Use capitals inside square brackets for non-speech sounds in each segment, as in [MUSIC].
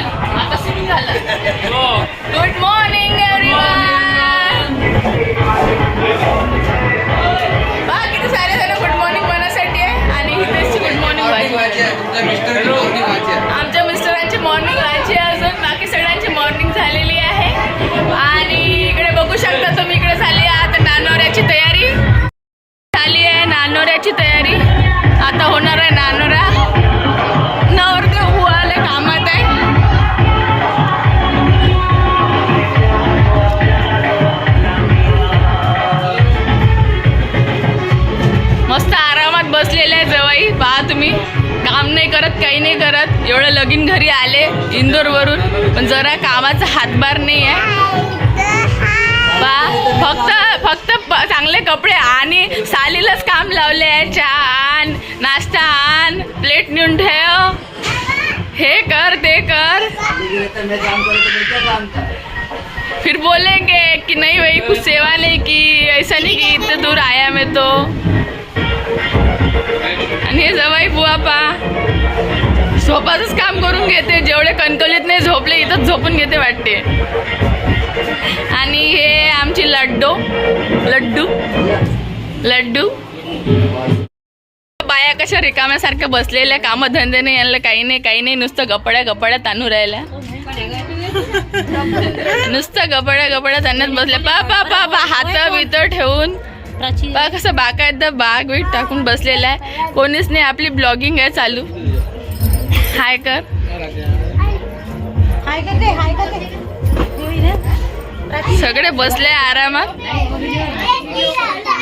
One आता सुरू एवढं लगीन घरी आले इंदोरवरून पण जरा कामाचा हातभार नाही आहे. बा फक्त फक्त प- चांगले कपडे आणि सालीलाच काम लावले आहे. चहा आण नाश्ता आण प्लेट नेऊन ठेव. हे कर ते कर. फिर बोलेंगे कि नहीं भाई कुछ सेवा नहीं की ऐसा नहीं की इतने दूर आया मैं तो। आणि हे जवाई बुवा पा। झोपाचंच काम करून घेते. जेवढे कणकवलीत नाही झोपले इथंच झोपून घेते वाटते. आणि हे आमची लड्डू. लड्डू. लड्डू. बाया कशा रिकाम्यासारख्या बसलेल्या कामधंदे नाही यांना काही नाही काही नाही. नुसतं गपड्या गपड्या तानू राहिल्या. नुसतं गपड्या गपड्या ताणत बसल्या पा पा पा पा हात बित ठेवून. बा कसं बाकायदा बाग वीट टाकून बसलेला आहे. कोणीच नाही. आपली ब्लॉगिंग आहे चालू. हाय कर? सगळे बसले आरामात.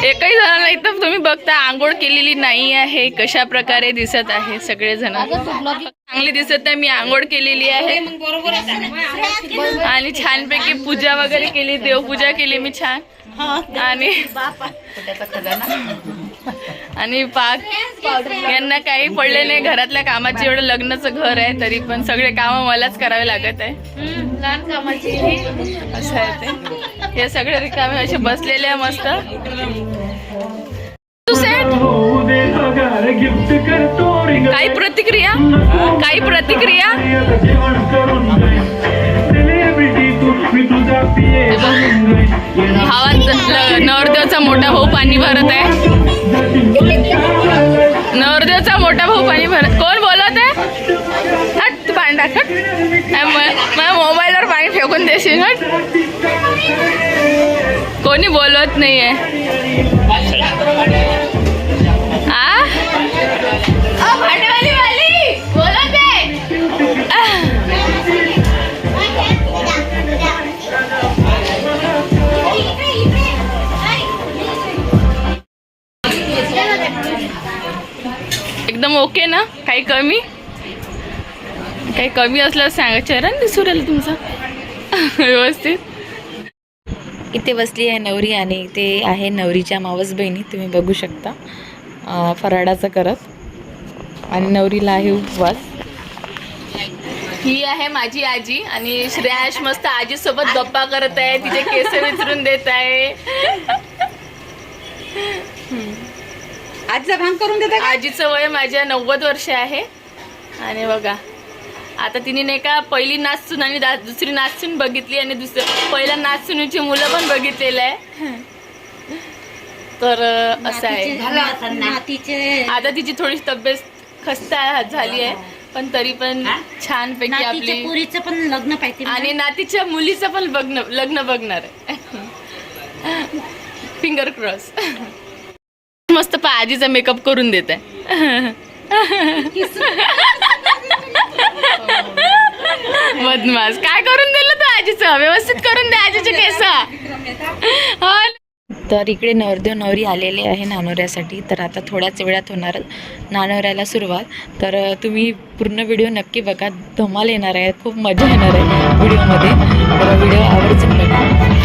एकही जणांना इथं तुम्ही बघता आंघोळ केलेली नाही आहे कशा प्रकारे दिसत आहे सगळे जण चांगली दिसत आहे मी आंघोळ केलेली आहे. आणि छानपैकी पूजा वगैरे केली देवपूजा केली मी छान. आणि आणि पाक यांना काही पडले नाही. घरातल्या कामाची एवढं लग्नाचं घर आहे तरी पण सगळे कामं मलाच करावे लागत आहे. लहान कामाची. असं आहे ते. हे सगळे रिकामे असे बसलेले आहे मस्त. काही प्रतिक्रिया? काही प्रतिक्रिया? भावात नवरदेवचा मोठा भाऊ पाणी भरत आहे. नवरदेवचा मोठा भाऊ पाणी भरत कोण बोलत आहे? हट पाणी टाक मला मोबाईलवर पाणी फेकून देशील कोणी बोलत नाही आहे कमी काही कमी असलं सांगा. चरण दिसू राहिलं तुमचं. व्यवस्थित. इथे बसली आहे नवरी आणि इथे आहे नवरीच्या मावस बहिणी. तुम्ही बघू शकता अं, फराळाचं करत. आणि नवरीला आहे उपवास. ही आहे माझी आजी आणि श्रेयाश मस्त आजी सोबत गप्पा करत आहे. तिचे केस विचारून देत आहे. आजचा भांग करून देता का? आजीचं वय माझ्या नव्वद वर्ष आहे. आणि बघा आता तिने नाही का पहिली नाचसून आणि दुसरी नाचसून बघितली आणि दुसरं पहिल्या नाचसूनची मुलं पण बघितलेलं आहे. तर असं आहे. नातीचे आता तिची थोडी तब्येत खस्ता झाली आहे पण तरी पण छानपैकी नातीच्या आपली पुरीचं पण लग्न पाहिजे ना. आणि नातीच्या मुलीचं पण बघणं लग्न बघणार आहे. [LAUGHS] फिंगर क्रॉस [LAUGHS] मस्त पा आजीचा मेकअप करून देत. आहे मधमास काय करून दिलं तू आजीचं? व्यवस्थित करून दे आजीचे केस. हो तर इकडे नवरदेव नवरी आलेले आहे नानोऱ्यासाठी तर आता थोड्याच वेळात होणार नानोऱ्याला सुरुवात. तर तुम्ही पूर्ण व्हिडिओ नक्की बघा. धमाल येणार आहे. खूप मजा येणार आहे व्हिडिओमध्ये. तर व्हिडिओ आवर्जून बघा.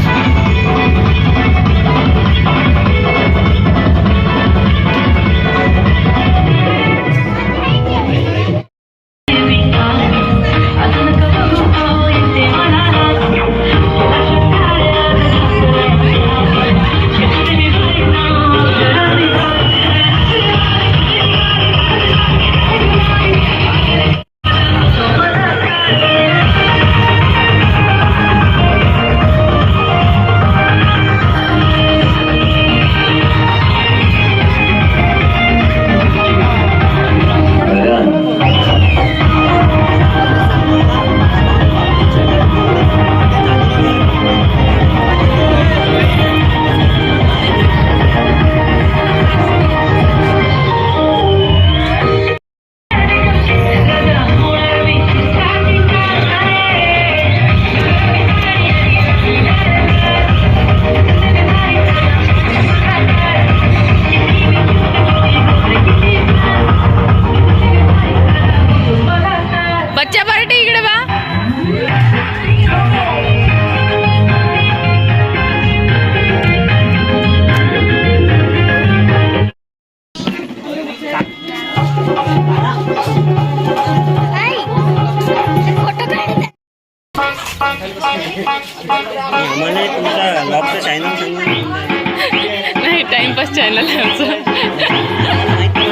आम्हाला तुमचा ब्लॉगचा चॅनल सांगून नाही टाइमपास चॅनल आहे आमचं.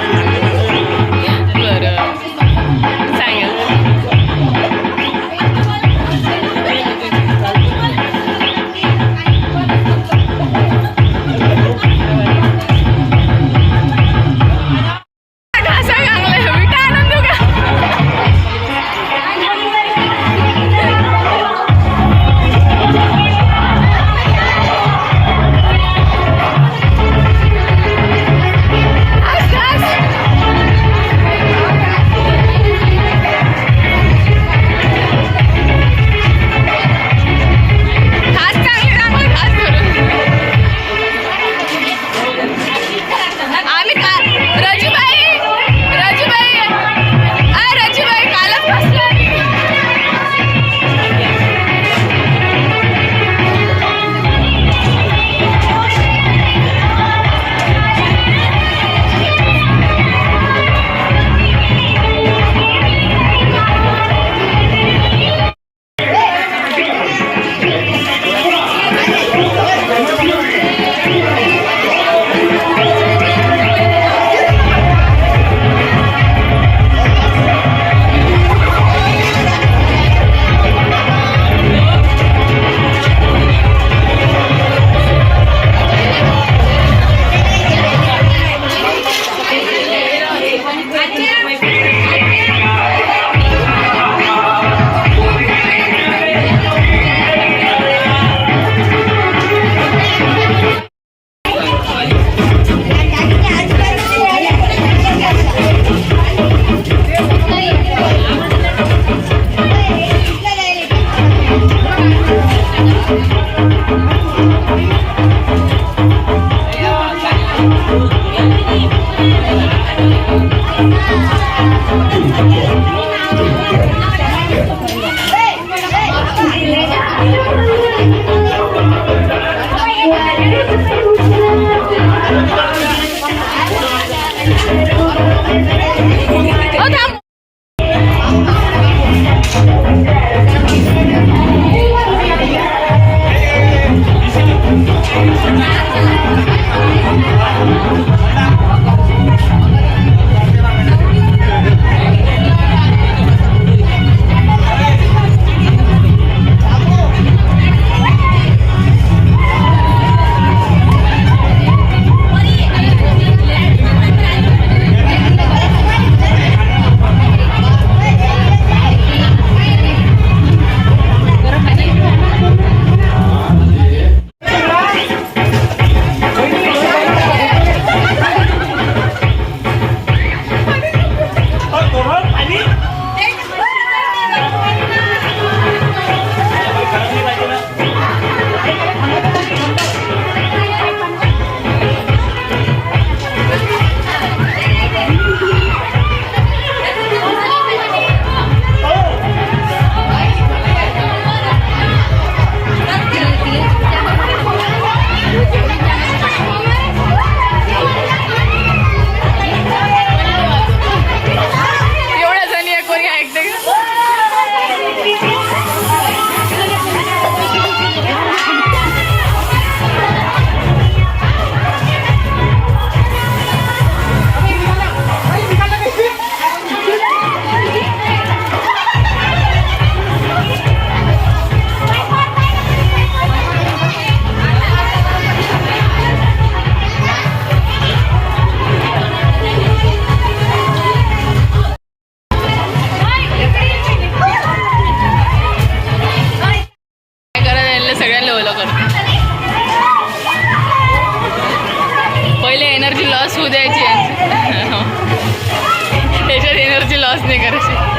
आवाज नाही करायची.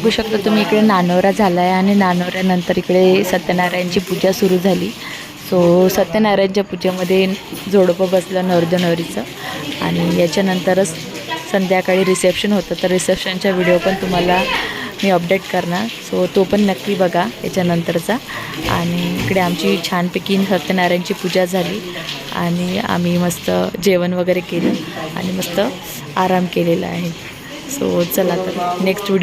बघू शकता तुम्ही इकडे नानोरा झाला आहे आणि नानोऱ्यानंतर इकडे सत्यनारायणची पूजा सुरू झाली. सो सत्यनारायणच्या पूजेमध्ये जोडपं बसलं नवरदेव नवरीचं आणि याच्यानंतरच संध्याकाळी रिसेप्शन होतं. तर रिसेप्शनचा व्हिडिओ पण तुम्हाला मी अपडेट करणार. सो तो पण नक्की बघा याच्यानंतरचा. आणि इकडे आमची छानपैकी सत्यनारायणची पूजा झाली आणि आम्ही मस्त जेवण वगैरे केलं आणि मस्त आराम केलेला आहे. सो चला तर नेक्स्ट व्हिडिओ